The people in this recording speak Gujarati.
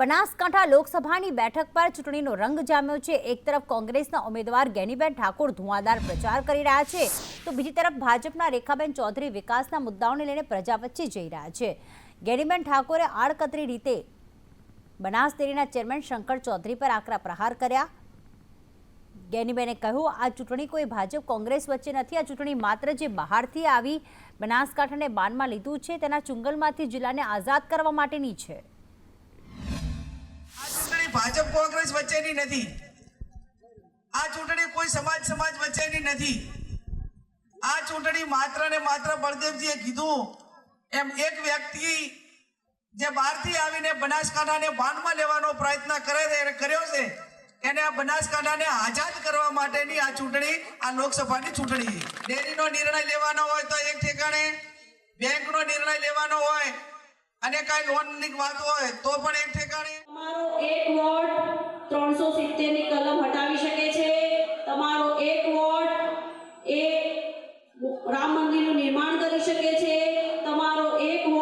બનાસકાંઠા લોકસભાની બેઠક પર ચૂંટણીનો રંગ જામ્યો છે. એક તરફ કોંગ્રેસના ઉમેદવાર ગેનીબેન ઠાકોર ધુઆધાર પ્રચાર કરી રહ્યા છે. તો બીજી તરફ ભાજપના રેખાબેન ચૌધરી વિકાસના મુદ્દાઓને લઈને પ્રજા વચ્ચે જઈ રહ્યા છે. ગેનીબેન ઠાકોરે આડકતરી રીતે બનાસ ડેરીના ચેરમેન શંકર ચૌધરી પર આકરા પ્રહાર કર્યા. ગેનીબેને કહ્યું, આ ચૂંટણી કોઈ ભાજપ કોંગ્રેસ વચ્ચે નથી. આ ચૂંટણી માત્ર જે બહારથી આવી બનાસકાંઠાને બાનમાં લીધું છે, તેના ચુંગલમાંથી જિલ્લાને આઝાદ કરવા માટેની છે. ભાજપ કોંગ્રેસ વચ્ચેની નથી. આ ચૂંટણી કોઈ સમાજ સમાજ વચ્ચેની નથી. આ ચૂંટણી માત્ર ને માત્ર બળદેવજીએ કીધું. એમ એક વ્યક્તિ જે બહારથી આવીને બનાસકાંઠાને બાનમાં લેવાનો પ્રયત્ન કરે છે કર્યો છે, એને આ બનાસકાંઠાને આઝાદ કરવા માટેની આ ચૂંટણી, આ લોકસભાની ચૂંટણી. ડેરીનો નિર્ણય લેવાનો હોય તો એક ઠેકાણે, બેંકનો નિર્ણય લેવાનો હોય, અને કાંઈ લોનની વાત હોય તો પણ સિત્તેરની કલમ હટાવી શકે છે. તમારો એક વોટ એ રામ મંદિરનું નિર્માણ કરી શકે છે. તમારો એક વોટ